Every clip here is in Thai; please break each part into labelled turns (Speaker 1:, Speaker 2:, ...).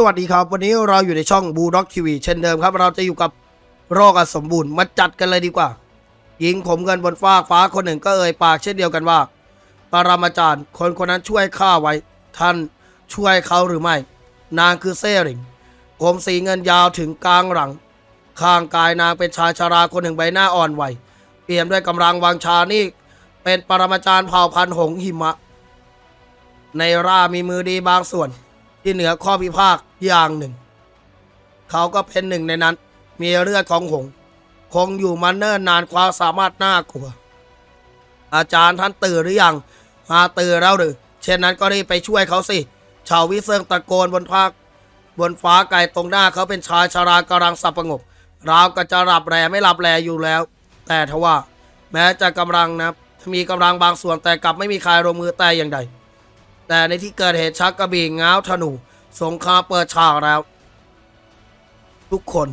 Speaker 1: สวัสดีครับ วันนี้เราอยู่ในช่องบูด็อกทีวีเช่นเดิมครับ เราจะอยู่กับโรคอันสมบูรณ์มาจัดกันเลยดีกว่าหญิงผมเงินบนฟ้ากฟ้าคนหนึ่งก็เอ่ยปากเช่นเดียวกันว่า ปรมาจารย์ คนคนนั้นช่วยข้าไว้ ท่านช่วยเขาหรือไม่ นางคือเซริงผมสีเงินยาวถึงกลางหลัง ข้างกายนางเป็นชายชาราคนหนึ่งใบหน้าอ่อนไหวเปี่ยมด้วยกำลังวังชานี่ เป็นปรมาจารย์เผ่าพันธุ์หงส์หิมะ ในร่ามีมือดีบางส่วน ที่เหนือข้อพิพากษ อย่างหนึ่ง เขาก็เป็นหนึ่งในนั้น มีเลือดของหง คงอยู่มาเนิ่นนานความสามารถน่ากลัว อาจารย์ท่านตื่นหรือยังมาตื่นแล้วหรือเช่นนั้นก็รีบไปช่วยเขาสิ ชาววิเซิงตะโกนบนภาคบนฟ้าไกลตรงหน้าเขาเป็นชายชารากำลังสับประงกราวกับจะหลับแรไม่หลับแรอยู่แล้ว แต่ทว่า แม้จะกำลังนะมีกำลังบางส่วนแต่กลับไม่มีใครลงมือแต่อย่างใด แต่ในที่เกิดเหตุชักกระบี่ง้าวธนู สงครามเปิดฉากแล้ว ทุกคน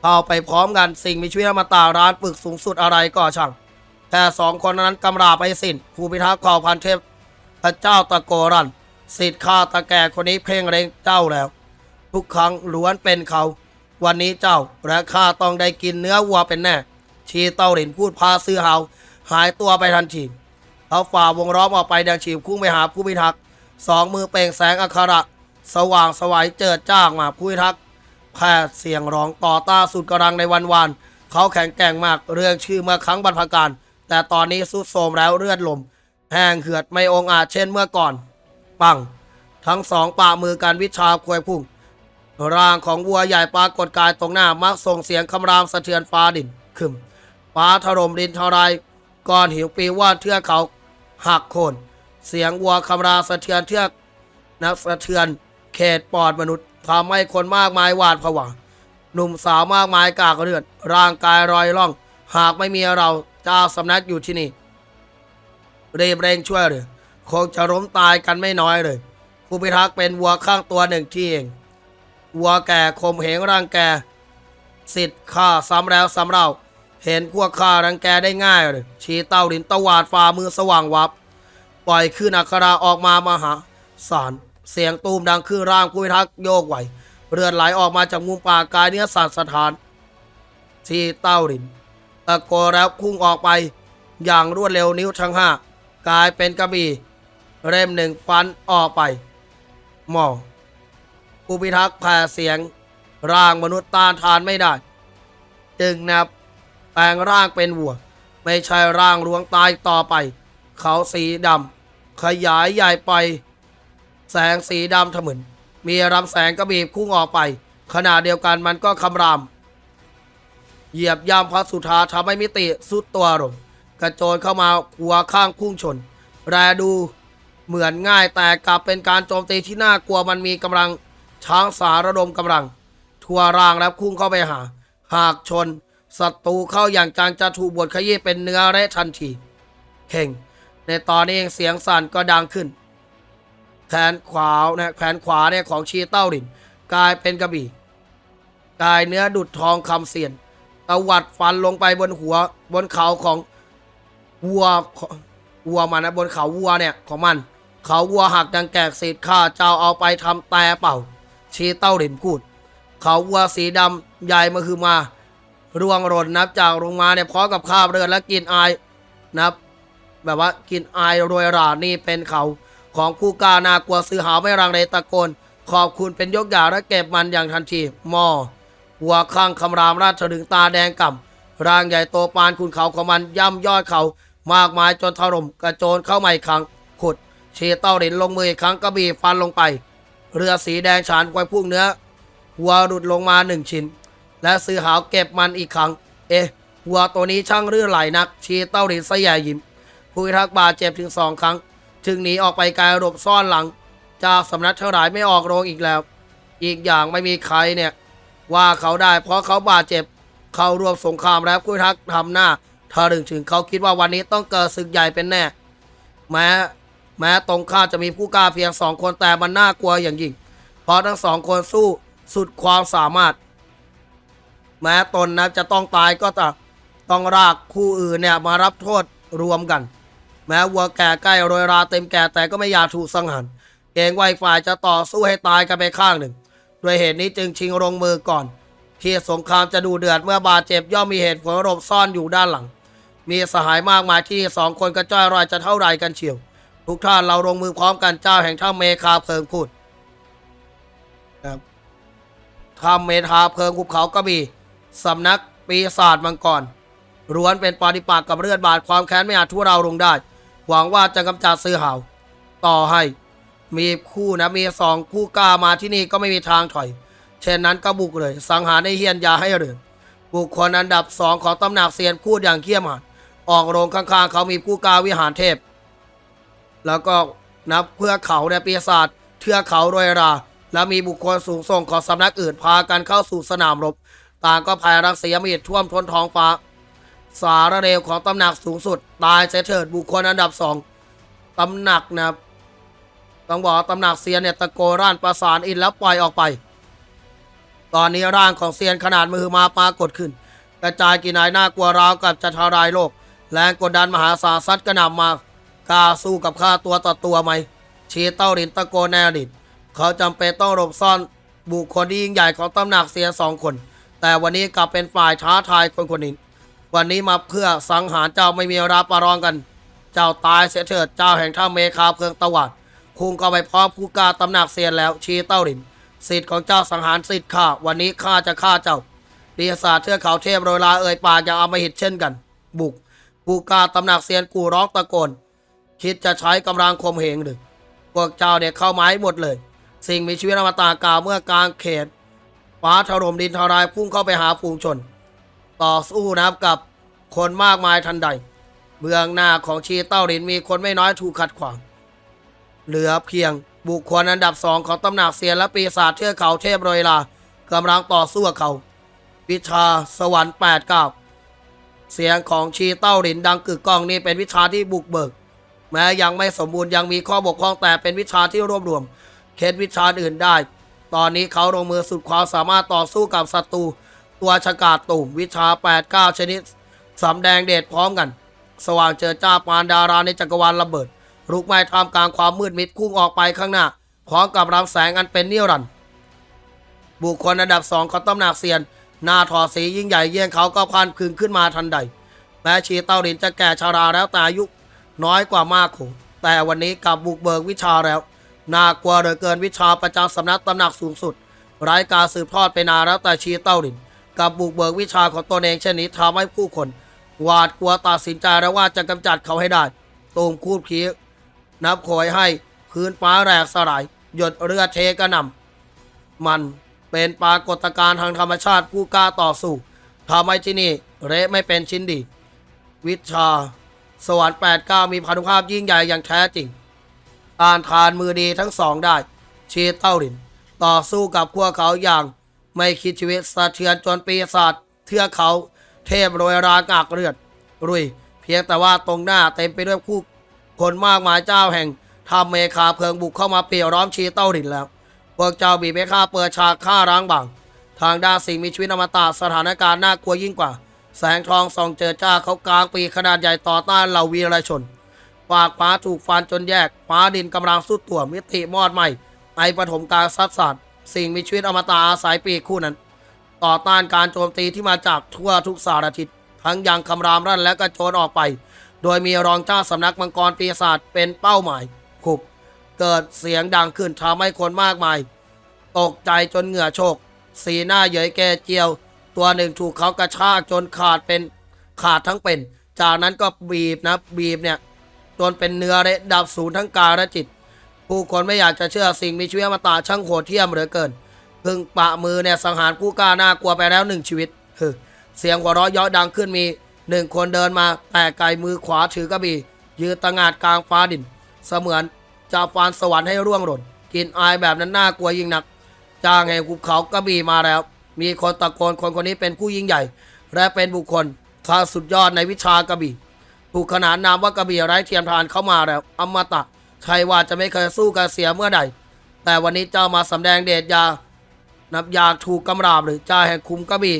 Speaker 1: เข้าไปพร้อมกันสิ่งมีชีวิตอมตะร้านปึกสูงสุดอะไรก็ช่าง แต่สองคนนั้นกำราไปสิ้นผู้พิทักษ์เผ่าพันเทพ พระเจ้าตะโกรันสิทธิ์ข้าตะแก่คนนี้เพ่งเร็งเจ้าแล้ว ทุกครั้งล้วนเป็นเขา วันนี้เจ้าและข้าต้องได้กินเนื้อวัวเป็นแน่ ชีเต้าหลินพูดพาซื้อเฮาหายตัวไปทันทีเขาฝ่าวงล้อมออกไปดังฉีบพุ่งไปหาผู้พิทักษ์สองมือเปล่งแสงอัคระ สว่างสวัยเจิดจ้างมาผู้พิทักษ์แพทย์เสียงร้องต่อตาสุดกำลังในวันวาน เขาแข็งแกร่งมากเรื่องชื่อเมื่อครั้งบรรพการ แต่ตอนนี้สุดโทรมแล้วเลือดลม แห้งเหือดไม่องอาจเช่นเมื่อก่อน ปัง ทั้งสองปามือการวิชาควยพุ่ง ร่างของวัวใหญ่ปรากฏกายตรงหน้ามักส่งเสียงคำรามสะเทือนฟ้าดินขึ้นฟ้าถล่มดินทลายก้อนหิวปีว่าเทือกเขาหักโคนเสียงวัวคำรามสะเทือนเทือกนักสะเทือน เขตปอดมนุษย์ทำให้คนมากมายหวาดผวาหนุ่มสาวมากมายกากเลือด ร่างกายรอยร่อง หากไม่มีเราเจ้าสำนักอยู่ที่นี่รีบเร่งช่วยเลยคงจะล้มตายกันไม่น้อยเลย ผู้พิทักษ์เป็นวัวข้างตัวหนึ่งที่เองวัวแก่ข่มเหงร่างแกสิทธิ์ฆ่าซ้ำแล้วซ้ำเล่า เห็นพวกข้ารังแกได้ง่ายเลยชี้เต้าดินตวาดฝ่ามือสว่างวับ ปล่อยขึ้นอัคราออกมามหาสาร เสียงตูมดังขึ้นร่างผู้พิทักษ์โยกไหว เลือดไหลออกมาจากมุมปากกายเนื้อสัตว์สถานชีเต้าดินตะโกนแล้วพุ่งออกไป อย่างรวดเร็วนิ้วทั้งห้ากลายเป็นกระบี่เล่มหนึ่งฟันออกไปมองผู้พิทักษ์แผ่เสียง ร่างมนุษย์ต้านทานไม่ได้ จึงนับแปลงร่างเป็นวัว ไม่ใช่ร่างลวงตายต่อไป เขาสีดำขยายใหญ่ไป แสงสีดำถมึนมีรำแสงกระบีบพุ่งออกไป ขณะเดียวกันมันก็คำราม เหยียบย่ำพระสุธาทำให้มิติสุดตัวลงกระโจนเข้ามาหัวข้างพุ่งชน แรดูเหมือนง่ายแต่กลับเป็นการโจมตีที่น่ากลัวมันมีกำลังช้างสาระดมกำลัง ทั่วร่างแล้วพุ่งเข้าไปหา หากชนศัตรูเข้าอย่างจังจะถูกบดขยี้เป็นเนื้อเละทันทีเข่งในตอนนี้เองเสียงสั่นก็ดังขึ้น แขนขวานะแขนขวาเนี่ยของชีเต้าดิน กลายเป็นกระบี่กายเนื้อดุดทองคำเสียนตวัดฟันลงไปบนหัวบนเขาของวัววัวมันนะบนเขาวัวเนี่ยของมัน เขาวัวหักดังแกกเศษข้าเจ้าเอาไปทำแต่เป่า ชีเต้าหลินพูด เขาวัวสีดำใหญ่มาคือมาร่วงหล่นนับจากลงมาเนี่ยพร้อมกับคราบเลือและกินอายนับ แบบว่ากินอายโรยรานี่เป็นเขา ของผู้กานากลัวซื้อหาไม่รังเลตะโกน ขอบคุณเป็นยกอย่าและเก็บมันอย่างทันทีมอหัวข้างคำรามราชถึงตาแดงก่ำร่างใหญ่โตปานคุณเขาของมันย่ำยอดเขา มากมายจนถล่มกระโจนเข้าใหม่ครั้งขุดเชเต้าเหรินลงมืออีกครั้งกระบี่ฟันลงไป เรือสีแดงฉานไว้พุ่งเนื้อหัวหลุดลงมาหนึ่งชิ้น และซื้อหาวเก็บมันอีกครั้ง เอ๊ะหัวตัวนี้ช่างรื่อไหลนัก ชีเต้าเหรินสยายยิ้มผู้ทักบาดเจ็บถึงสองครั้ง จึงหนีออกไปไกลหลบซ่อนหลัง จากสำนักเท่าไหรไม่ออกโรงอีกแล้ว อีกอย่างไม่มีใครเนี่ย ว่าเขาได้เพราะเขาบาดเจ็บ เขารวมสงครามแล้วผู้พิทักทำหน้าถ้าถึงถึงเขาคิดว่าวันนี้ต้องเกิดศึกใหญ่เป็นแน่ แม้แม้ตรงข้าจะมีผู้กล้าเพียงสองคนแต่มันน่ากลัวอย่างยิ่ง เพราะทั้งสองคนสู้สุดความสามารถ แม้ตนนะจะต้องตายก็ต้องรากคู่อื่นเนี่ยมารับโทษรวมกัน แม้วัวแก่ใกล้โรยราเต็มแก่แต่ก็ไม่อยากถูกสังหารเกรงว่าอีกฝ่ายจะต่อสู้ให้ตายกันไปข้างหนึ่ง ด้วยเหตุนี้จึงชิงลงมือก่อนเที่สงครามจะดูเดือดเมื่อบาดเจ็บย่อมมีเหตุผลหลบซ่อนอยู่ด้านหลัง มีสหายมากมายที่สองคนกระจ้อยรอยจะเท่าไรกันเชียว ทุกท่านเราลงมือพร้อมกันเจ้าแห่งถ้ำเมคาเพลิงพูดครับถ้ำเมทาเพลิงภูเขาก็มีสำนักปีศาจมังกรร้วนเป็นปฏิปักษ์กับเลือดบาดความแค้นไม่อาจทั่วเราลงได้ หวังว่าจะกำจัดซื้อหาว ต่อให้มีคู่นะมีสองคู่กล้ามาที่นี่ก็ไม่มีทางถอย เช่นนั้นก็บุกเลย สังหารในเฮียนยาให้เรือนบุคคลอันดับสองของตำหนักเซียนพูดอย่างเขี้ยมหานออกโรงข้างๆ เขามีผู้กาวิหารเทพ แล้วก็นับเพื่อเขาในปีศาจเทือกเขาโรยรา และมีบุคคลสูงส่งของสำนักอื่นพากันเข้าสู่สนามรบ ต่างก็พายรักเสียมีดท่วมท้นท้องฟ้า สารเร็วของตำหนักสูงสุด ตายเสียเถิดบุคคลอันดับสองตำหนักนะครับต้องบอกว่าตำหนักเซียนเนี่ยตะโกร่านประสานอินแล้วปล่อยออกไป ตอนนี้ร่างของเซียนขนาดมือมาปรากฏขึ้น กระจายกินนายหน้ากลัวราวกับจะทารายโลกแรงกดดันมหาศาลซัดกระหน่ำมากล้าสู้กับข้าตัวต่อตัวไหมชีเต้ารินตะโกนแนรินเขาจำเป็นต้องหลบซ่อนบุคคลที่ยิ่งใหญ่ของตำหนักเสียนสองคน แต่วันนี้กลับเป็นฝ่ายท้าทายคนคนนี้ วันนี้มาเพื่อสังหารเจ้าไม่มีรับประรองกัน เจ้าตายเสียเถิดเจ้าแห่งท่าเมคาเพลิงตะวันคุงก็ไปพร้อมผู้กาตำหนักเซียนแล้วชีเต้ารินสิทธิ์ของเจ้าสังหารสิทธิ์ข้าวันนี้ข้าจะฆ่าเจ้าดีศาสตร์เทือกเขาเทพโรยลาเอ่ยปากอย่างอำมหิตเช่นกัน บุกผู้กาตำหนักเซียนกูร้องตะโกนคิดจะใช้กำลังข่มเหงหรือพวกเจ้าเนี่ยเข้าไม้หมดเลย สิ่งมีชีวิตอมตะกล่าวเมื่อกลางเขตฟ้าถล่มดินทลายพุ่งเข้าไปหาฝูงชน ต่อสู้นะครับกับคนมากมายทันใดเบื้องหน้าของชีเต้าหลินมีคนไม่น้อยถูกขัดขวาง เหลือเพียงบุคคลอันดับสองของตำหนักเซียนและปีศาจเทือกเขาเทพโรยลากำลังต่อสู้กับเขา วิชาสวรรค์แปดเก้าเสียงของชีเต้าหลินดังกึกก้องนี่เป็นวิชาที่บุกเบิก แม้ยังไม่สมบูรณ์ยังมีข้อบกพร่องแต่เป็นวิชาที่รวบรวม เคล็ดวิชาอื่นได้ ตอนนี้เขาลงมือสุดความสามารถต่อสู้กับศัตรู ตัวฉกาจตุ่มวิชา 8 9 ชนิดสำแดงเดชพร้อมกัน สว่างเจอจ้าปานดาราในจักรวาลระเบิดลุกไหม้ท่ามกลางความมืดมิดพุ่งออกไปข้างหน้า พร้อมกับรำแสงอันเป็นนิรันดร์บุคคลอันดับสองของตำหนักเซียน หน้าถอดสียิ่งใหญ่เยี่ยงเขาก็พันพึงขึ้นมาทันใดแม้ชีเต้าหลินจะแก่ชาราแล้วแต่อายุน้อยกว่ามากคงแต่วันนี้กลับบุกเบิกวิชาแล้วน่ากลัวเหลือเกินวิชาประจำสำนักตำหนักสูงสุดไร้การสืบทอดไปนานแล้วแต่ชีเต้าหลิน กับบุกเบิกวิชาของตนเองเช่นนี้ทำให้ผู้คนหวาดกลัวตัดสินใจแล้วว่าจะกำจัดเขาให้ได้ตูมคูดขีนับโขยให้พื้นฟ้าแรกสลาย หยดเรือเทกระหน่ำมันเป็นปรากฏการณ์ทางธรรมชาติผู้กล้าต่อสู้ทำให้ที่นี่เละไม่เป็นชิ้นดี วิชา สวรรค์8 9มีพานุภาพยิ่งใหญ่อย่างแท้จริงอานทานมือดีทั้งสองได้ชีเต้าหลิน ต่อสู้กับพวกเขาอย่าง ไม่คิดชีวิตสะเทือนจนปีศาจเทือกเขา เทพโรยรากากเลือดรุย เพียงแต่ว่าตรงหน้าเต็มไปด้วยผู้คนมากมายเจ้าแห่งทำเมคาเพลิงบุกเข้ามาเปี่ยวร้อมชีเต้าหินแล้ว พวกเจ้าบีบให้ข้าเปิดฉากฆ่าร้างบาง ทางด้านสิ่งมีชีวิตอมตะสถานการณ์น่ากลัวยิ่งกว่า แสงทองส่องเจอจ้าเขากลางปีขนาดใหญ่ต่อต้านเหล่าวีรชนปากฟ้าถูกฟันจนแยกฟ้าดินกำลังสุดตัวมิติมอดไหม่ไอปฐมการซัดสาด สิ่งมีชีวิตอมตะอาศัยปีกคู่นั้น ต่อต้านการโจมตีที่มาจากทั่วทุกสารทิศทั้งยังคำรามรั่นและกระโจนออกไป โดยมีรองเจ้าสำนักมังกรปีศาจเป็นเป้าหมายขุบ เกิดเสียงดังขึ้นทำให้คนมากมาย ตกใจจนเหงื่อโชก สีหน้าเหยยแก่เจียว ตัวหนึ่งถูกเขากระชากจนขาดเป็นขาดทั้งเป็น จากนั้นก็บีบนะบีบเนี่ยจนเป็นเนื้อเละดับสูญทั้งกายและจิต ผู้คนไม่อยากจะเชื่อสิ่งมีชีวิตอมตะช่างโหดเหี้ยมเหลือเกินพึ่งปะมือเนี่ยสังหารผู้กล้าน่ากลัวไปแล้วหนึ่งชีวิตฮึเสียงหัวเราะเยาะดังขึ้นมีหนึ่งคนเดินมาแต่ไกลมือขวาถือกระบี่ยืนตะงาดกลางฟ้าดิน เสมือนจะฟานสวรรค์ให้ร่วงหล่นกินอายแบบนั้นน่ากลัวยิ่งนักจ้างแห่งภูเขากระบี่มาแล้ว มีคนตะโกนคนคนนี้เป็นผู้ยิ่งใหญ่ และเป็นบุคคลข้าสุดยอดในวิชากระบี่ถูกขนานนามว่ากระบี่ไร้เทียมทานเข้ามาแล้วอมตะ ใช่ว่าจะไม่เคยสู้กันเสียเมื่อใด แต่วันนี้เจ้ามาสำแดงเดชยา นับอยากถูกกำราบหรือเจ้าแห่งคุมกระบี่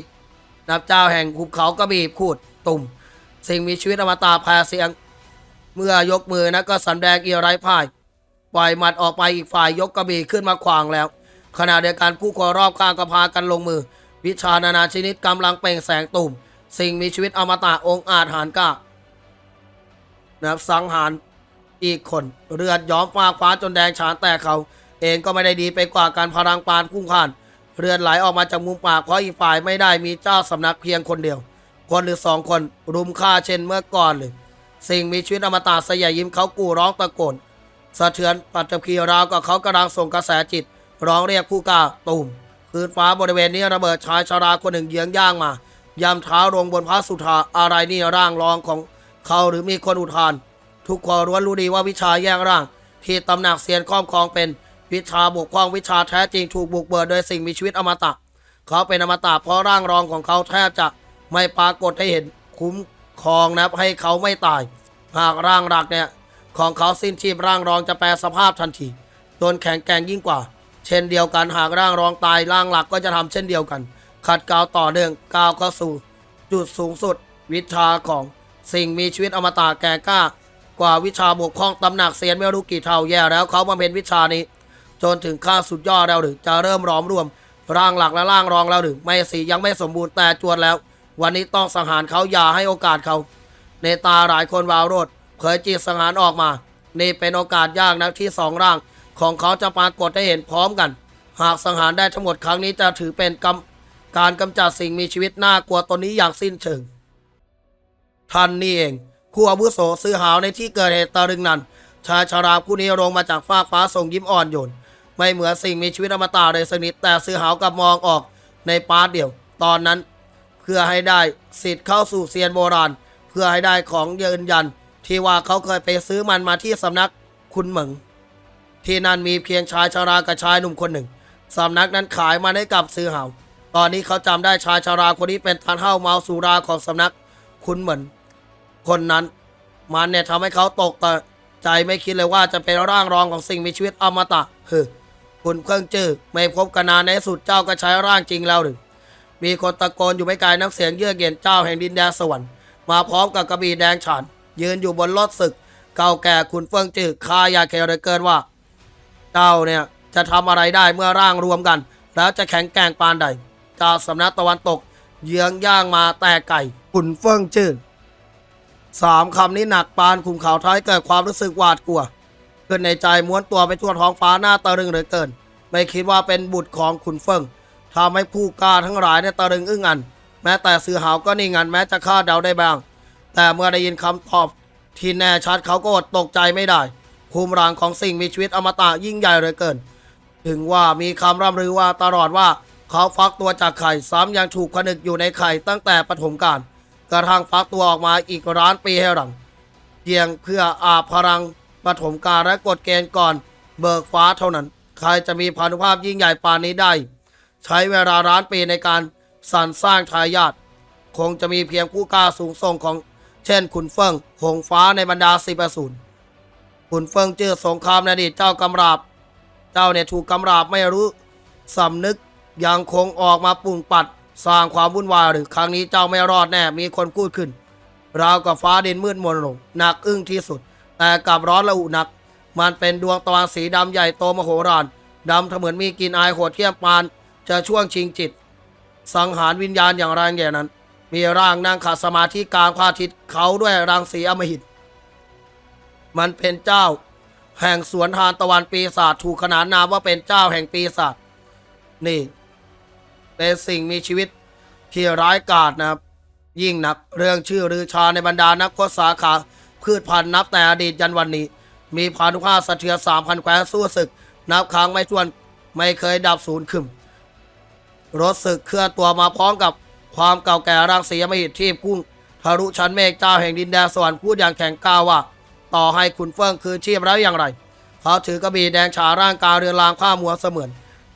Speaker 1: นับเจ้าแห่งภูเขากระบี่พูดตุ่ม สิ่งมีชีวิตอมตะแผ่เสียง เมื่อยกมือนะก็สำแดงเอียไรพ่าย ปล่อยหมัดออกไปอีกฝ่ายยกกระบี่ขึ้นมาขวางแล้ว ขณะเดียวกันผู้ครรอบข้างก็พากันลงมือ วิชานานาชนิดกำลังเปล่งแสงตุ่ม สิ่งมีชีวิตอมตะองค์อาจหารกล้านะครับสังหาร อีกคนเลือดย้อมฟากฟ้าจนแดงฉานแต่เขา เองก็ไม่ได้ดีไปกว่าการพลังปานพุ่งผ่านเลือดไหลออกมาจากมุมปากเพราะอีกฝ่ายไม่ได้มีเจ้าสำนักเพียงคนเดียว คนหรือสองคนรุมฆ่าเช่นเมื่อก่อนเลยสิ่งมีชีวิตอมตะสยายยิ้มเขากู่ร้องตะโกนสะเทือนปัตตภีราวกับเขากำลังส่งกระแสจิต ร้องเรียกผู้กาตูมพื้นฟ้าบริเวณนี้ระเบิดชายชาราคนหนึ่งเยื้องย่างมายำเท้าลงบนพระสุธาอะไรนี่ร่างรองของเขาหรือมีคนอุทาน ทุกคนล้วนรู้ดีว่าวิชาแย่งร่าง ที่ตำหนักเสียนครอบครองเป็นวิชาบกพร่องวิชาแท้จริงถูกบุกเบิดโดยสิ่งมีชีวิตอมตะ เขาเป็นอมตะเพราะร่างรองของเขาแทบจะไม่ปรากฏให้เห็นคุ้มครองนะครับให้เขาไม่ตาย หากร่างหลักเนี่ยของเขาสิ้นชีพร่างรองจะแปลสภาพทันทีจนแข็งแกร่งยิ่งกว่า เช่นเดียวกันหากร่างรองตายร่างหลักก็จะทำเช่นเดียวกัน ขัดเกลาต่อเนื่องก้าวเข้าสู่ จุดสูงสุด วิชาของสิ่งมีชีวิตอมตะแก่กล้า กว่าวิชาบกพร่องตำหนักเซียนไม่รู้กี่เท่าแย่แล้วเขามาเป็นวิชานี้ จนถึงขั้นสุดยอดแล้วหรือจะเริ่มร้อมรวม ร่างหลักและร่างรองแล้วหรือไม่สียังไม่สมบูรณ์แต่จวนแล้ว วันนี้ต้องสังหารเขาอย่าให้โอกาสเขา ในตาหลายคนวาวโรดเผยจิตสังหารออกมา นี่เป็นโอกาสยากนักที่สองร่าง ของเขาจะปรากฏให้เห็นพร้อมกัน หากสังหารได้ทั้งหมดครั้งนี้จะถือเป็นกำการกำจัดสิ่งมีชีวิตน่ากลัวตนนี้อย่างสิ้นเชิงท่านนี่เอง คู่อาวุโสซื้อหาวในที่เกิดเหตุตะลึงนั้น ชายชาราผู้นี้ลงมาจากฟ้ากฟ้าส่งยิ้มอ่อนโยนไม่เหมือนสิ่งมีชีวิตอมตะเลยสนิดแต่ซื้อหาวกลับมองออกในปาร์เดียว ตอนนั้นเพื่อให้ได้สิทธิ์เข้าสู่เซียนโบราณ เพื่อให้ได้ของยืนยัน ที่ว่าเขาเคยไปซื้อมันมาที่สำนักคุณเหมิงที่นั่นมีเพียงชายชารากับชายหนุ่มคนหนึ่งสำนักนั้นขายมันให้กับซื้อหาวตอนนี้เขาจำได้ชายชาราคนนี้เป็นทานเฮ้าเมาสุราของสำนักคุณเหมิน คนนั้น มันเนี่ยทำให้เขาตกใจไม่คิดเลยว่าจะเป็นร่างรองของสิ่งมีชีวิตอมตะเฮ้คุณเครื่องจื้อไม่พบกันนานในสุดเจ้าก็ใช้ร่างจริงแล้วหรือมีคนตะโกนอยู่ไม่ไกลน้ำเสียงเยือกเย็นเจ้าแห่งดินแดนสวรรค์มาพร้อมกับกระบี่แดงฉานยืนอยู่บนรถศึก เก่าแก่ขุนเฟื่องจืดคาอยากเเหลือเกินว่า เจ้าเนี่ยจะทำอะไรได้เมื่อร่างรวมกัน แล้วจะแข็งแกร่งปานใดเจ้าสำนักตะวันตก เยื้องย่างมาแต่ไก่ขุนเฟื่องจืด สามคำนี้หนักปานขุมเขาท้ายเกิดความรู้สึกหวาดกลัวขึ้นในใจม้วนตัวไปทั่วท้องฟ้าหน้าตะลึงเหลือเกิน ไม่คิดว่าเป็นบุตรของขุนเฟิงทำให้ผู้กล้าทั้งหลายเนี่ยตะลึงอึ้งอัน แม้แต่สื่อหาวก็นิ่งงันแม้จะคาดเดาได้บ้าง แต่เมื่อได้ยินคำตอบที่แน่ชัดเขาก็อดตกใจไม่ได้ภูมิรางของสิ่งมีชีวิตอมตะยิ่งใหญ่เหลือเกิน ถึงว่ามีคำร่ำลือว่าตลอดว่าเขาฟักตัวจากไข่ซ้ำยังถูกผนึกอยู่ในไข่ตั้งแต่ปฐมกาล กระทั่งฟักตัวออกมาอีกร้านปีให้หลัง เพียงเพื่ออาบพลังปฐมกาและกฎเกณฑ์ก่อนเบิกฟ้าเท่านั้น ใครจะมีพานุภาพยิ่งใหญ่ปานนี้ได้ ใช้เวลาร้านปีในการสรรสร้างทายาทคงจะมีเพียงผู้กล้าสูงส่งของ เช่นขุนเฟิงหงฟ้าในบรรดาสิบอสูรขุนเฟิงเจอสงครามในอดีตเจ้ากำราบ เจ้าเนี่ยถูกกำราบไม่รู้สำนึกยังคงออกมาปุ่งปัด สร้างความวุ่นวายหรือครั้งนี้เจ้าไม่รอดแน่ มีคนพูดขึ้น ราวกับฟ้าดินมืดมนลงหนักอึ้งที่สุด แต่กลับร้อนระอุหนัก มันเป็นดวงตะวันสีดำใหญ่โตมโหฬารดำเสมือนมีกลินอายโหดเที่ยมปาน จะช่วงชิงจิต สังหารวิญญาณอย่างแรงแก่นั้น มีร่างนั่งขัดสมาธิกลางพระอาทิตย์เขาด้วยรังสีอมหิต มันเป็นเจ้า แห่งสวนทานตะวันปีศาจถูกขนานนามว่าเป็นเจ้าแห่งปีศาจนี่ เป็นสิ่งมีชีวิตที่ร้ายกาจนะครับ ยิ่งนักเรื่องชื่อรือชาในบรรดานักพจน์สาขาพืชพันธุ์นับแต่อดีตยันวันนี้ มีพานุภาพสะเทือนสามพันแคว้นสู้ศึก นับครั้งไม่ถ้วนไม่เคยดับศูนย์ขึ้นรถศึกเคลื่อนตัวมาพร้อมกับความเก่าแก่รังสีอมหิตที่พุ่งทะลุชั้นเมฆเจ้าแห่งดินแดนสวรรค์พูดอย่างแข็งกร้าวว่า ต่อให้ขุนเฟิงคือชีพแล้วอย่างไรเขาถือกระบี่แดงฉาร่างกายเรือนรางผ้ามัวเสมือน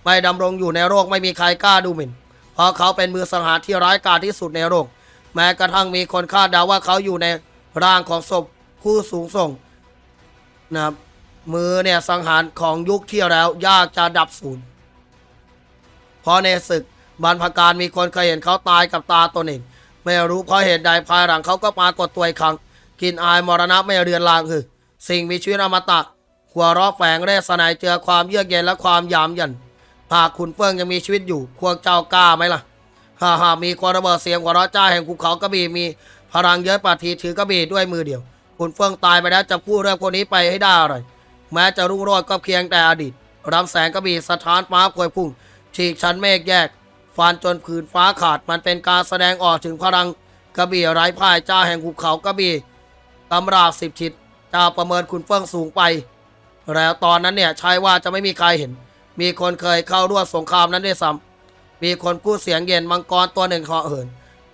Speaker 1: ไม่ดำรงอยู่ในโลกไม่มีใครกล้าดูหมิ่น เพราะเขาเป็นมือสังหารที่ร้ายกาจที่สุดในโลกแม้กระทั่งมีคนคาดเดาว่าเขาอยู่ในร่างของศพผู้สูงส่งนะครับมือเนี่ยสังหารของยุคที่แล้วยากจะดับสูญเพราะในศึกบรรพการมีคนเคยเห็นเขาตายกับตาตนเองไม่รู้เพราะเหตุใดภายหลังเขาก็ปรากฏตัวอีกครั้งกินอายมรณะไม่เรือนรางคือ สิ่งมีชีวิตอมตะหัวเร้อแฝงเรศนายเจอความเยือกเย็นและความยามยัน หากขุนเฟิงยังมีชีวิตอยู่พวกเจ้ากล้าไหมล่ะฮ่าฮ่ามีคนระเบิดเสียงหัวเราะจ้าแห่งภูเขากระบี่มีพลังเยอะปาทีถือกระบี่ด้วยมือเดียวขุนเฟิงตายไปแล้วจะพูดเรื่องคนนี้ไปให้ได้อะไรแม้จะรุ่งโรจน์ก็เพียงแต่อดีตรำแสงกระบี่สถานฟ้าควยพุ่งฉีกชั้นเมฆแยกฟันจนผืนฟ้าขาดมันเป็นการแสดงออกถึงพลังกระบี่ไร้พ่ายเจ้าแห่งภูเขากระบี่ตำราสิบทิศเจ้าประเมินขุนเฟิงสูงไป แล้วตอนนั้นเนี่ยใช่ว่าจะไม่มีใครเห็น มีคนเคยเข้าร่วมสงครามนั้นด้วยซ้ำมีคนพูดเสียงเย็นมังกรตัวหนึ่งเหาะเหิน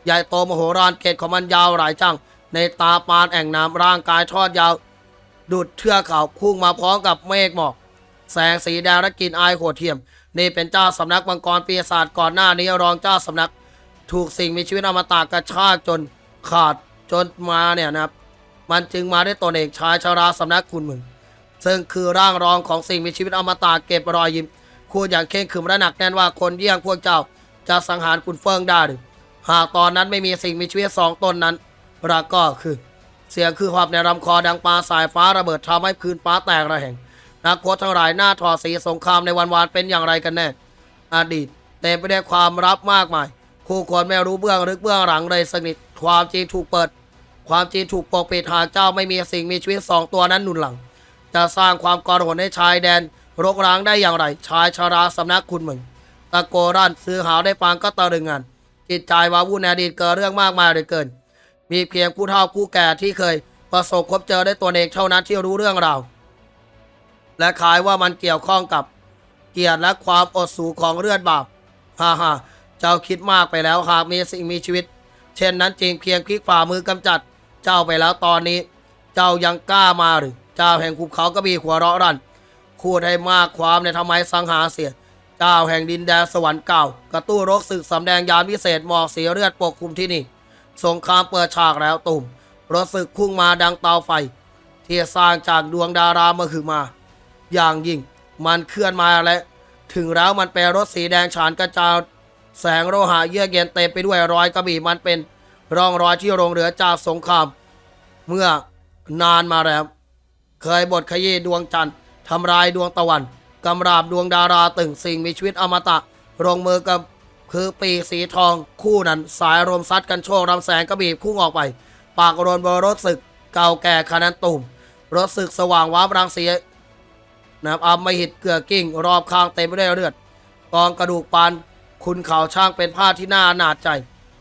Speaker 1: ใหญ่โตมโหฬารเกตของมันยาวหลายจัง ในตาปานแอ่งน้ำร่างกายทอดยาวดุดเทือกเขาพุ่งมาพร้อมกับเมฆหมอก แสงสีแดงและกลินอายโหดเหี้ยม นี่เป็นเจ้าสำนักมังกรปีศาจก่อนหน้านี้รองเจ้าสำนัก ถูกสิ่งมีชีวิตอมตะกระชากจนขาดจนมาเนี่ยนะครับ มันจึงมาด้วยตนเองชายชาราสำนักคุณมึง ซึ่งคือร่างรองของสิ่งมีชีวิตอมตะเก็บรอยยิ้มพูดอย่างเข่งขรึมและหนักแน่นว่าคนเยี่ยงพวกเจ้าจะสังหารคุณเฟิงได้หรือหากตอนนั้นไม่มีสิ่งมีชีวิตสองตนนั้นรากก็คือ เสียงคือหอบในลำคอดังปลาสายฟ้าระเบิดทำให้พื้นฟ้าแตกระแหงนักโคตทั้งหลายหน้าถอดสีสงครามในวันวานเป็นอย่างไรกันแน่ อดีตเต็มไปด้วยความลับมากมาย ผู้คนไม่รู้เบื้องลึกเบื้องหลังเลยสนิทความจริงถูกเปิด ความจริงถูกปกปิดหากเจ้าไม่มีสิ่งมีชีวิตสองตัวนั้นหนุนหลัง จะสร้างความกรหนให้ชายแดนรกร้างได้อย่างไร ชายชาราสำนักคุณมึงตะโกรันซื้อหาวได้ฟังก็ตะลึงงานจิตใจวาวุ่นในอดีตเกิดเรื่องมากมายเหลือเกิน มีเพียงผู้เฒ่าผู้แก่ที่เคย ประสบพบเจอได้ตัวเองเท่านั้นที่รู้เรื่องราวและขายว่ามันเกี่ยวข้องกับเกียรติและความอดสูของเลือดบาปฮ่าฮ่าเจ้าคิดมากไปแล้วหากมีสิ่งมีชีวิต เช่นนั้นจริงเพียงพลิกฝ่ามือกำจัด เจ้าไปแล้วตอนนี้ เจ้ายังกล้ามาหรือ เจ้าแห่งภูเขาก็มีหัวเราะรันพูดให้มากความในทำไมสังหาเสียเจ้าแห่งดินแดนสวรรค์เก่า กระตู้รกศึกสำแดงยานวิเศษหมอกสีเลือดปกคลุมที่นี่ สงครามเปิดฉากแล้วตุ่มรถศึกพุ่งมาดังเตาไฟ ที่สร้างจากดวงดารามาคือมา อย่างยิ่งมันเคลื่อนมาและ ถึงแล้วมันเป็นรถสีแดงฉานกระจายแสงโลหะเยือกเย็นเต็มไปด้วยรอยกระบี่มันเป็น ร่องรอยที่โรงเรือจากสงคราม เมื่อนานมาแล้ว เคยบทขยี้ดวงจันทร์ทำลายดวงตะวัน กำราบดวงดาราตึงสิ่งมีชีวิตอมตะลงมือกับคือปีสีทองคู่นั้นสายลมซัดกันโชครำแสงกระบี่พุ่งออกไป ปากโรนบรถศึกเก่าแก่ขนาดตุ่มรถศึกสว่างว้าบรังสีนะครับอัมหิตเกลือกิ้ง รอบข้างเต็มไปด้วยเลือดกองกระดูกปานคุณเขาช่างเป็นผ้าที่น่าอนาจใจ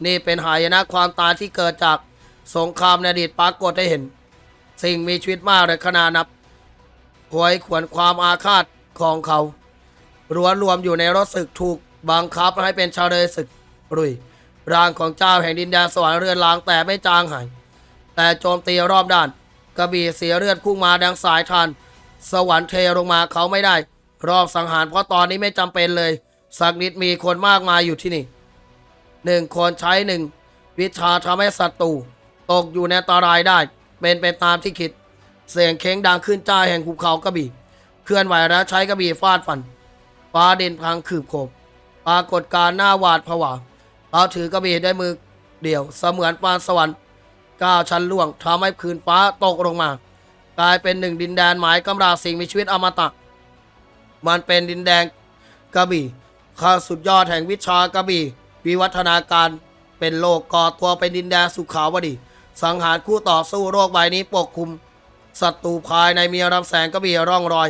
Speaker 1: นี่เป็นหายนะความตายที่เกิดจากสงครามในอดีตปรากฏให้เห็น สิ่งมีชีวิตมากเลยขนาดนับหวยขวนความอาฆาตของเขารวมรวมอยู่ในรถศึกถูกบังคับให้เป็นชาวเรือศึกรุยร่างของเจ้าแห่งดินแดนสวรรค์เรือนลางแต่ไม่จางหาย แต่โจมตีรอบด้าน กระบี่เสียเลือดพุ่งมาดังสายทาน สวรรค์เทลงมาเขาไม่ได้ รอบสังหารเพราะตอนนี้ไม่จำเป็นเลย สักนิดมีคนมากมายอยู่ที่นี่หนึ่งคนใช้หนึ่งวิชาทำให้ศัตรูตกอยู่ในอันตรายได้ เป็นไปตามที่คิด เสียงเค้งดังขึ้นจ้าแห่งภูเขากระบี่ เคลื่อนไหวแล้วใช้กระบี่ฟาดฟัน ฟ้าเด่นพังคืบโคบปรากฏการณ์หน้าหวาดผวาเขาถือกระบี่ด้วยมือเดียว เสมือนปาสวรรค์ก้าวชั้นล่วงทำให้คืนฟ้าตกลงมา กลายเป็นหนึ่งดินแดนหมายกำราสิ่งมีชีวิตอมตะ มันเป็นดินแดงกระบี่ข้าสุดยอดแห่งวิชากระบี่วิวัฒนาการเป็นโลกก่อตัวเป็นดินแดนสุขาวดี สังหารคู่ต่อสู้โรคใบนี้ปกคลุมศัตรูภายในมีรับแสงกระบี่ร่องรอย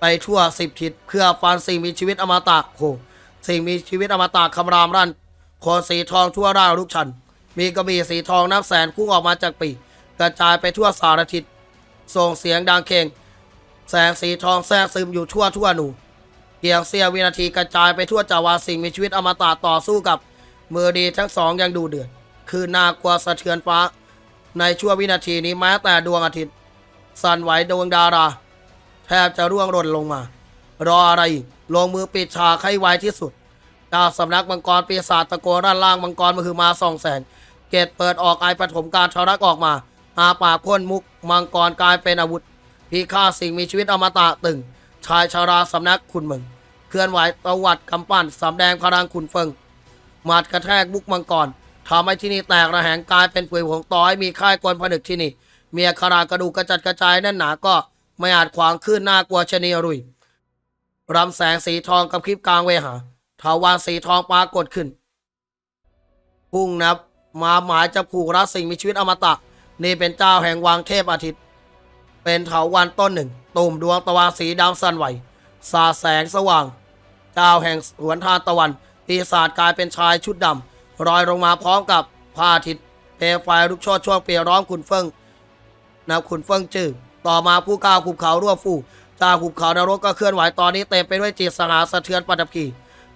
Speaker 1: ไปทั่วสิบทิศเพื่อฟันสิ่งมีชีวิตอมตะโหสิ่งมีชีวิตอมตะคำรามรั่นโคนสีทองทั่วร่างลูกชัน มีกระบี่สีทองนับแสนพุ่งออกมาจากปีกกระจายไปทั่วสารทิศส่งเสียงดังเข่งแสงสีทองแทรกซึมอยู่ทั่วทั่วหนูเพียงเสี้ยววินาทีกระจายไปทั่วจักรวาลสิ่งมีชีวิตอมตะต่อสู้กับมือดีทั้งสองยังดูเดือด คือน่ากลัวสะเทือนฟ้า ในชั่ววินาทีนี้แม้แต่ดวงอาทิตย์ สั่นไหวดวงดารา แทบจะร่วงหล่นลงมา รออะไรลงมือปิดฉากให้ไวที่สุดเจ้าสำนักมังกรปีศาจตะโกนด้านล่างมังกรมือคือมาส่องแสงเกตเปิดออกไอปฐมการทารักออกมาอาปากพ่นมุกมังกรกลายเป็นอาวุธพิฆาสิ่งมีชีวิตอมตะตึง ชายชาราสำนักคุณมึง เคลื่อนไหวตวัดกำปั้นสำแดงพลังขุนเฟิงหมัดกระแทกบุกมังกร ทำให้ที่นี่แตกระแหงกลายเป็นปุ๋ยผงต่อให้มีค่ายกลผนึกที่นี่ เมียขรากระดูกกระจัดกระจายแน่นหนาก็ไม่อาจขวางขึ้นหน้ากลัวชะนีรุยรำแสงสีทองกับคลิปกลางเวหาทาวานสีทองปรากฏขึ้น พุ่งนับมาหมายจะผูกรัดสิ่งมีชีวิตอมตะ นี่เป็นเจ้าแห่งวังเทพอาทิตย์ เป็นเถาวันต้นหนึ่งตุ่มดวงตะวันสีดำสั่นไหว สาแสงสว่าง เจ้าแห่งสวนทานตะวันปีศาจกลายเป็นชายชุดดำ รอยลงมาพร้อมกับพระอาทิตย์เปลวไฟลุกโชนช่วงเปรียวร้อมขุนเฟิงนับขุนเฟิงจืดต่อมาผู้ก้าวขุบเขารั่วฟูจากขุบเขานรกก็เคลื่อนไหวตอนนี้เต็มไปด้วยจิตสหาสะเทือนปัตภี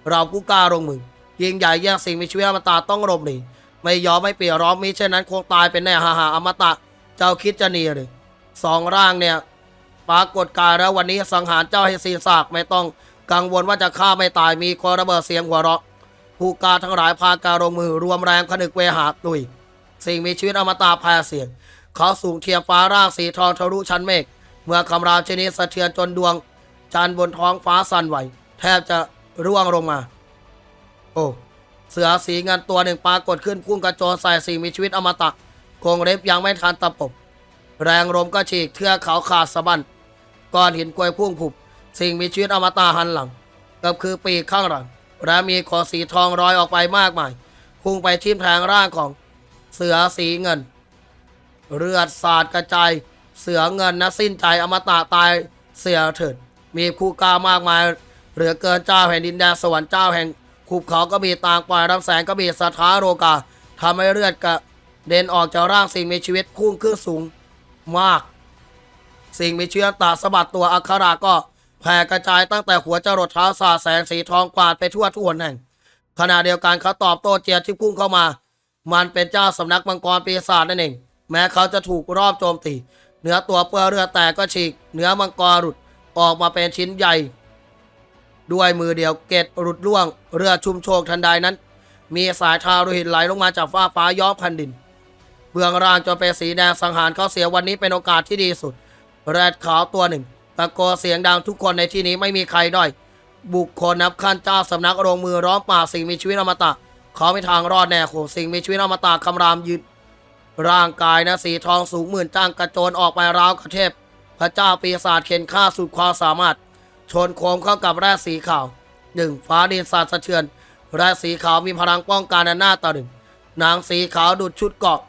Speaker 1: เราผู้กล้าลงมือยิงใหญ่แย่งสิ่งมีชีวิตอมตะต้องหลบหนีไม่ยอมไม่เปลี่ยร้อมมิเช่นนั้นคงตายเป็นแน่ฮ่าฮ่าอมตะเจ้าคิดจะหนีหรือสองร่างเนี่ยปรากฏกายแล้ววันนี้สังหารเจ้าให้ซีซากไม่ต้องกังวลว่าจะฆ่าไม่ตายมีคนระเบิดเสียงหัวเราะ ผู้กาทั้งหลายพาการลงมือรวมแรงผนึกเวหาตุย สิ่งมีชีวิตอมตะแพ้เสียง เขาสูงเทียมฟ้าร่างสีทองทะลุชั้นเมฆเมื่อคำรามชนิดสะเทือนจนดวงจันบนท้องฟ้าสั่นไหว แทบจะร่วงลงมา โอ้เสือสีเงินตัวหนึ่งปรากฏขึ้นพุ่งกระโจนใส่สิ่งมีชีวิตอมตะคงเล็บยังไม่ทันตะปบ แรงลมก็ฉีกเทือกเขาขาดสะบั้นก้อนหินกวยพุ่งผุบ สิ่งมีชีวิตอมตะหันหลังก็คือปีกข้างหลัง และมีขอสีทองรอยออกไปมากมายพุ่งไปทิ่มแทงร่างของเสือสีเงิน เลือดสาดกระจายเสือเงินนะสิ้นใจอมตะตายเสียเถิด มีคู่กามากมาย เหลือเกินเจ้าแห่งดินแดนสวรรค์เจ้าแห่งขุบเขาก็มีต่างปล่อยรับแสงก็มีสถาโรกาทำให้เลือดกระเด็นออกจากร่างสิ่งมีชีวิตพุ่งขึ้นสูงมาก สิ่งมีเชื้อตาสะบัดตัวอัคราก็ แผ่กระจายตั้งแต่หัวจรดเท้าสาดแสงสีทองกวาดไปทั่วทุกหนแห่ง ขณะเดียวกันเขาตอบโต้เจียที่พุ่งเข้ามา มันเป็นเจ้าสำนักมังกรปีศาจนั่นเอง แม้เขาจะถูกรอบโจมตี เนื้อตัวเปื้อเลือดแตกก็ฉีก เนื้อมังกรหลุดออกมาเป็นชิ้นใหญ่ ด้วยมือเดียวเกตหลุดร่วง เรือชุมโชกทันใดนั้น มีสายทาโลหิตไหลลงมาจากฟ้าฟ้าย้อมแผ่นดิน เบื้องล่างจนเป็นสีแดงสังหารเขาเสียวันนี้เป็นโอกาสที่ดีสุด แรดขาวตัวหนึ่ง ตะโกนเสียงดังทุกคนในที่นี้ไม่มีใครด้อย บุคคลนับขั้นเจ้าสำนักโรงมือร้อมป่าสิ่งมีชีวิตอมตะเขาไม่ทางรอดแน่โขสิ่งมีชีวิตอมตะคำรามยืนร่างกายนะสีทองสูงหมื่นจ้างกระโจนออกไปราวกระเทพ พระเจ้าปีศาจเข็นฆ่าสุดความสามารถ ชนโคมเข้ากับแร่สีขาวหนึ่งฟ้าดินสาดสะเทือนแร่สีขาวมีพลังป้องกันอันหน้าตาดึงนางสีขาวดุดชุดเกราะ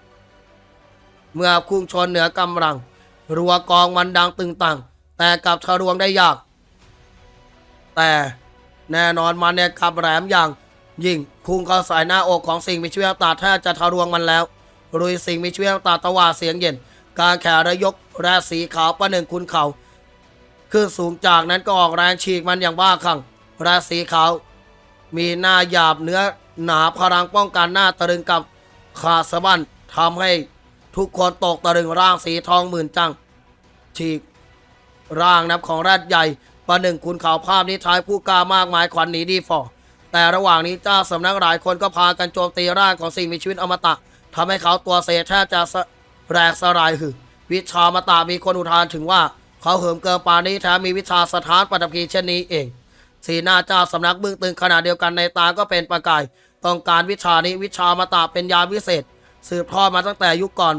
Speaker 1: เมื่อพุ่งชนเหนือกำลัง รัวกองมันดังตึงตัง แต่กลับทะลวงได้ยาก แต่แน่นอนมันเนี่ยกลับแหลมอย่าง ยิ่งพุ่งเข้าใส่หน้าอกของสิ่งมีชีวิตตาแทบจะทะลวงมันแล้วรุยสิ่งมีชีวิตตาตะวาเสียงเย็น การแข่ระยกแร่สีขาวประหนึ่งคุณเขาขึ้นสูงจากนั้นก็ออกแรงฉีกมันอย่างบ้าคลั่งแร่สีขาว มีหน้าหยาบเนื้อหนาพลังป้องกันหน้าตะลึงกับขาสะบั้นทำให้ทุกคนตกตะลึงร่างสีทองหมื่นจัง ฉีก ร่างนับของแรดใหญ่ประหนึ่งคุณเขาวภาพนี้ท้ายผู้กล้ามากมายขวัญหนีดีฟอแต่ระหว่างนี้เจ้าสำนักหลายคนก็พากันโจมตีร่างของสิ่งมีชีวิตอมตะทำให้เขาตัวเศษแทบจะสแรกสลายหือวิชาอมตะมีคนอุทานถึงว่า เขาเหิมเกินปานนี้แถมมีวิชาสถานปัตภีเช่นนี้เอง สีหน้าเจ้าสำนักเบื้องตึงขณะเดียวกันในตาก็เป็นประกาย ต้องการวิชานี้วิชาอมตะเป็นยาวิเศษ สืบทอดมาตั้งแต่ยุคก่อน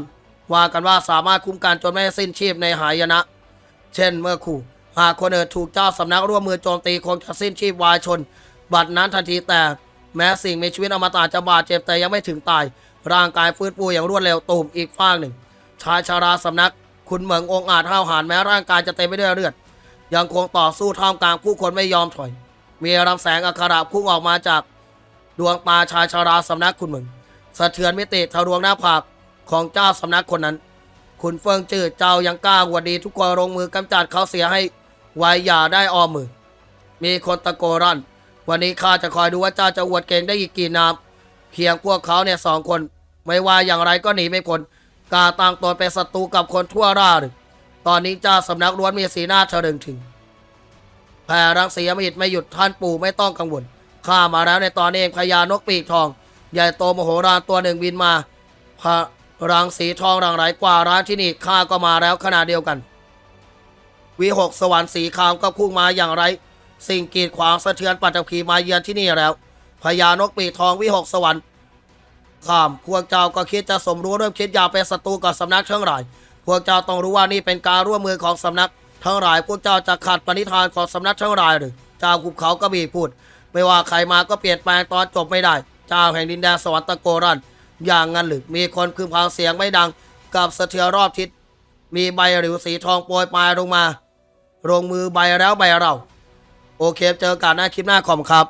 Speaker 1: ว่ากันว่าสามารถคุ้มกันจนไม่ให้สิ้นชีพในหายนะ เช่นเมื่อขู่หากคนอื่นถูกเจ้าสำนักร่วมมือโจมตีคงจะสิ้นชีพวายชน บัดนั้นทันทีแต่แม้สิ่งมีชีวิตอมตะจะบาดเจ็บแต่ยังไม่ถึงตาย ร่างกายฟื้นฟูอย่างรวดเร็วตูมอีกฟางหนึ่ง ชายชาราสำนัก คุณเหมืององอาจห้าวหาญแม้ร่างกายจะเต็มไปด้วยเลือด ยังคงต่อสู้ท่ามกลางผู้คนไม่ยอมถอย มีรำแสงอัคระพุ่งออกมาจาก ดวงตาชายชาราสำนักคุณเหมืองสะเทือนมิติทะลวงหน้าผากของเจ้าสำนักคนนั้น คุณเฟิงจืดเจ้ายังกล้าหวดดีทุกคนลงมือกำจัดเขาเสียให้ไวอย่าได้ออมมือ มีคนตะโกนรั่นวันนี้ข้าจะคอยดูว่าเจ้าจะอวดเก่งได้อีกกี่นามเพียงพวกเขาเนี่ยสองคน ไม่ว่าอย่างไรก็หนีไม่พ้นกาตั้งตนเป็นศัตรูกับคนทั่วราหรือตอนนี้เจ้าสำนักล้วนมีสีหน้าเฉลิงถึงแผ่รังสีอมหิตไม่หยุดท่านปู่ไม่ต้องกังวลข้ามาแล้วในตอนนี้เองพญานกปีกทอง ใหญ่โตมโหฬารตัวหนึ่งบินมาพ รังสีทองรังไหลกว่าร้านที่นี่ข้าก็มาแล้วขณะเดียวกัน วิหกสวรรค์สีขาวก็พุ่งมาอย่างไร สิ่งกีดขวางสะเทือนปัตตภีมาเยือนที่นี่แล้วพญานกปีทองวิหกสวรรค์ข้ามพวกเจ้าก็คิดจะสมรู้ร่วมคิดอยากเป็นศัตรูกับสำนักทั้งหลาย พวกเจ้าต้องรู้ว่านี่เป็นการร่วมมือของสำนัก ทั้งหลาย พวกเจ้าจะขัดปณิธานของสำนักทั้งหลายหรือเจ้าขุบเขากระบี่พูด ไม่ว่าใครมาก็เปลี่ยนแปลงตอนจบไม่ได้ เจ้าแห่งดินแดนสวรรค์ตะโกรัน อย่างนั้นหรือมีคนคืมพางเสียงไม่ดัง กับสะเทือนรอบทิศ มีใบหริวสีทองโปรยปลายลงมาลงมือใบแล้วใบเรา โอเคเจอกันหน้าคลิปหน้าคอมครับ